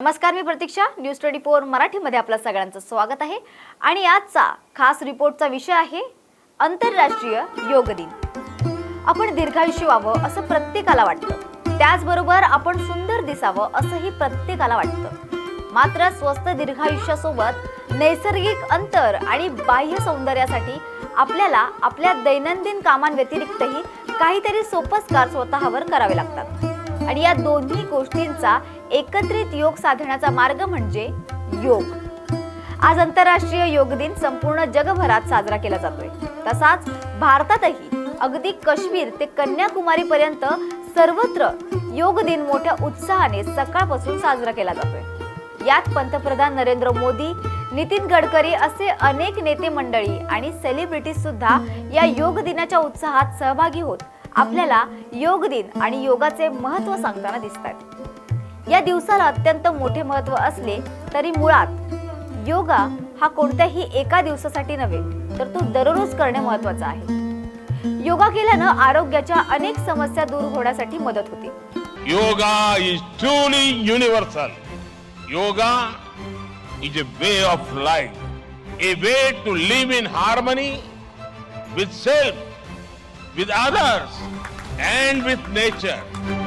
नमस्कार मी Pratiksha. News twenty four मराठीमध्ये आपलं सगळ्यांचं स्वागत आहे. आणि आजचा खास रिपोर्टचा विषय आहे आंतरराष्ट्रीय योग दिन. आपण दीर्घायुष्य व्हावं असं प्रत्येकाला वाटतं. त्याचबरोबर आपण सुंदर दिसावं असंही प्रत्येकाला वाटतं. मात्र स्वस्त दीर्घायुष्यासोबत नैसर्गिक अंतर आणि बाह्य सौंदर्यासाठी आपल्याला आपल्या दैनंदिन कामांव्यतिरिक्तही काहीतरी सोपस्कार स्वतःवर करावे लागतात. आणि या दोन्ही गोष्टींचा एकत्रित योग साधण्याचा मार्ग म्हणजे योग. आज आंतरराष्ट्रीय योग दिन संपूर्ण जगभरात साजरा केला जातोय. तसाच भारतातही अगदी काश्मीर ते कन्याकुमारी पर्यंत सर्वत्र योग दिन मोठ्या उत्साहाने सकाळपासून साजरा केला जातोय. यात पंतप्रधान नरेंद्र मोदी नितीन गडकरी असे अनेक नेते मंडळी आणि सेलिब्रिटीज सुद्धा या योग दिनाच्या उत्साहात सहभागी होत आपल्याला योग दिन आणि योगाचे महत्त्व सांगताना दिसतात या दिवसाला अत्यंत मोठे महत्त्व असले तरी मुळात योगा हा कोणत्याही एका दिवसासाठी नव्हे तर तो दररोज करणे महत्वाचं आहे. योगा केल्यानं आरोग्याच्या अनेक समस्या दूर होण्यासाठी मदत होते. Yoga is truly universal yoga is a way of life a way to live in harmony with self with others and with nature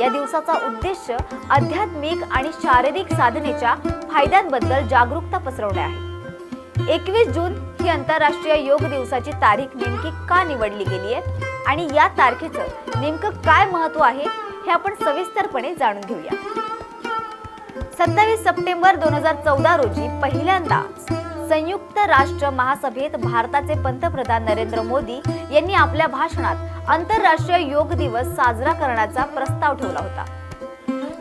या दिवसाचा उद्देश आध्यात्मिक आणि शारीरिक साधनेच्या फायद्यांबद्दल जागरूकता पसरवणे आहे. एकवीस जून ही आंतरराष्ट्रीय योग दिवसाची तारीख नेमकी का निवडली गेली आहे आणि या तारखेचं नेमकं काय महत्त्व आहे हे आपण सविस्तरपणे जाणून घेऊया. सत्तावीस सप्टेंबर दोन हजार चौदा रोजी पहिल्यांदा संयुक्त राष्ट्र महासभेत भारताचे पंतप्रधान नरेंद्र मोदी यांनी आपल्या भाषणात आंतरराष्ट्रीय योग दिवस साजरा करण्याचा प्रस्ताव ठेवला होता.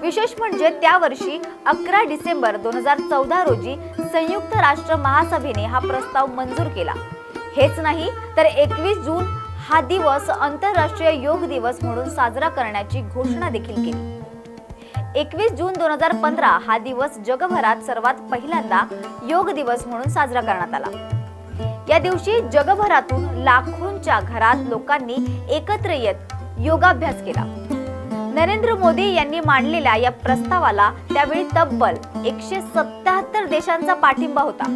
विशेष म्हणजे त्या वर्षी अकरा डिसेंबर दोन हजार चौदा रोजी संयुक्त राष्ट्र महासभेने हा प्रस्ताव मंजूर केला. हेच नाही तर एकवीस जून हा दिवस आंतरराष्ट्रीय योग दिवस म्हणून साजरा करण्याची घोषणा देखील केली. एकवीस जून दोन हजार पंधरा हा दिवस जगभरात सर्वात पहिल्यांदा योग दिवस म्हणून साजरा करण्यात आला. या दिवशी जगभरातून लाखोंच्या घरात लोकांनी एकत्र येत योगाभ्यास केला. नरेंद्र मोदी यांनी मांडलेल्या या प्रस्तावाला त्यावेळी तब्बल एकशे सत्याहत्तर देशांचा पाठिंबा होता.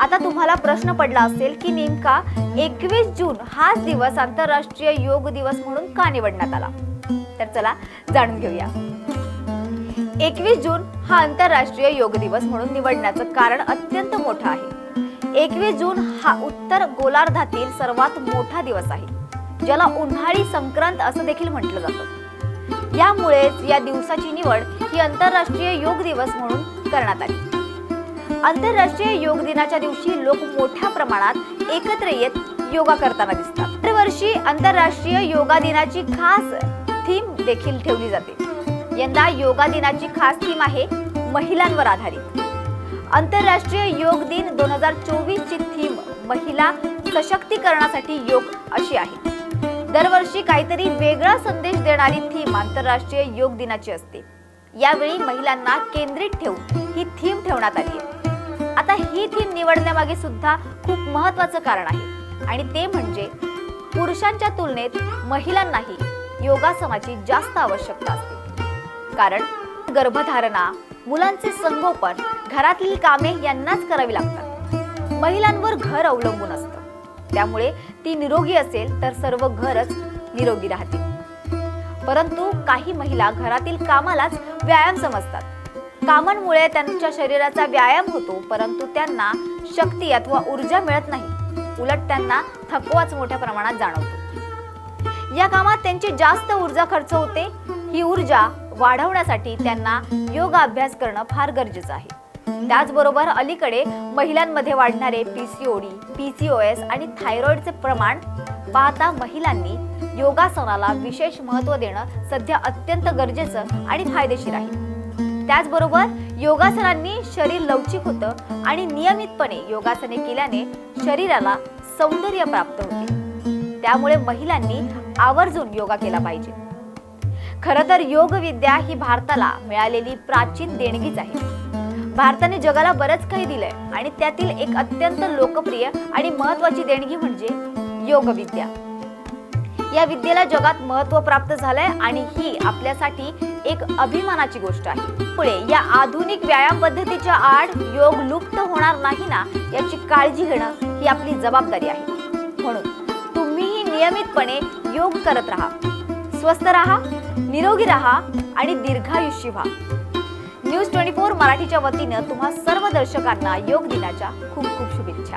आता तुम्हाला प्रश्न पडला असेल की नेमका एकवीस जून हाच दिवस आंतरराष्ट्रीय योग दिवस म्हणून का निवडण्यात आला? तर चला जाणून घेऊया. एकवीस जून हा आंतरराष्ट्रीय योग दिवस म्हणून निवडण्याचं कारण अत्यंत मोठं आहे. एकवीस जून हा उत्तर गोलार्धातील सर्वात मोठा दिवस आहे ज्याला उन्हाळी संक्रांत असं देखील म्हटलं जातं. यामुळेच या दिवसाची निवड ही आंतरराष्ट्रीय योग दिवस म्हणून करण्यात आली. आंतरराष्ट्रीय योग दिनाच्या दिवशी लोक मोठ्या प्रमाणात एकत्र येत योगा करताना दिसतात. दरवर्षी आंतरराष्ट्रीय योगा दिनाची खास थीम देखील ठेवली जाते. यंदा योगा दिनाची खास थीम आहे महिलांवर आधारित. आंतरराष्ट्रीय योग दिन दोन हजार चोवीस ची थीम महिला सशक्तीकरणासाठी योग अशी आहे. दरवर्षी काहीतरी वेगळा संदेश देणारी थीम आंतरराष्ट्रीय योग दिनाची असते. यावेळी महिलांना केंद्रित ठेवून ही थीम ठेवण्यात आली आहे. आता ही थीम निवडण्यामागे सुद्धा खूप महत्वाचं कारण आहे. आणि ते म्हणजे पुरुषांच्या तुलनेत महिलांनाही योगासनाची जास्त आवश्यकता असते. कारण गर्भधारणा मुलांचे संगोपन घरातील कामे यांनाच करावी लागतात. महिलांवर घर अवलंबून असतं. त्यामुळे ती निरोगी असेल तर सर्व घरच निरोगी राहतील. परंतु काही महिला घरातील कामालाच व्यायाम समजतात. कामांमुळे त्यांच्या शरीराचा व्यायाम होतो परंतु त्यांना शक्ती अथवा ऊर्जा मिळत नाही. उलट त्यांना थकवाच मोठ्या प्रमाणात जाणवतो. या कामात त्यांची जास्त ऊर्जा खर्च होते. ही ऊर्जा वाढवण्यासाठी त्यांना योगाभ्यास करणं फार गरजेचं आहे. त्याचबरोबर अलीकडे महिलांमध्ये वाढणारे पीसीओडी पीसीओएस आणि थायरॉईडचे प्रमाण पाहता महिलांनी योगासनाला विशेष महत्त्व देणं सध्या अत्यंत गरजेचं आणि फायदेशीर आहे. त्याचबरोबर योगासनांनी शरीर लवचिक होतं आणि नियमितपणे योगासने केल्याने शरीराला सौंदर्य प्राप्त होते. त्यामुळे महिलांनी आवर्जून योगा केला पाहिजे. खरं तर योगविद्या ही भारताला मिळालेली प्राचीन देणगीच आहे. भारताने जगाला बरंच काही दिलंय आणि त्यातील एक अत्यंत लोकप्रिय आणि महत्वाची देणगी म्हणजे योगविद्या. या विद्येला जगात महत्त्व प्राप्त झालंय आणि ही आपल्यासाठी एक अभिमानाची गोष्ट आहे. पुढे या आधुनिक व्यायाम पद्धतीच्या आड योग लुप्त होणार नाही ना याची काळजी घेणं ही आपली जबाबदारी आहे. म्हणून तुम्हीही नियमितपणे योग करत राहा. स्वस्त राहा निरोगी राहा आणि दीर्घायुष्य व्हा. न्यूज ट्वेंटी फोर मराठीच्या वतीनं तुम्हा सर्व दर्शकांना योग दिनाच्या खूप खूप शुभेच्छा.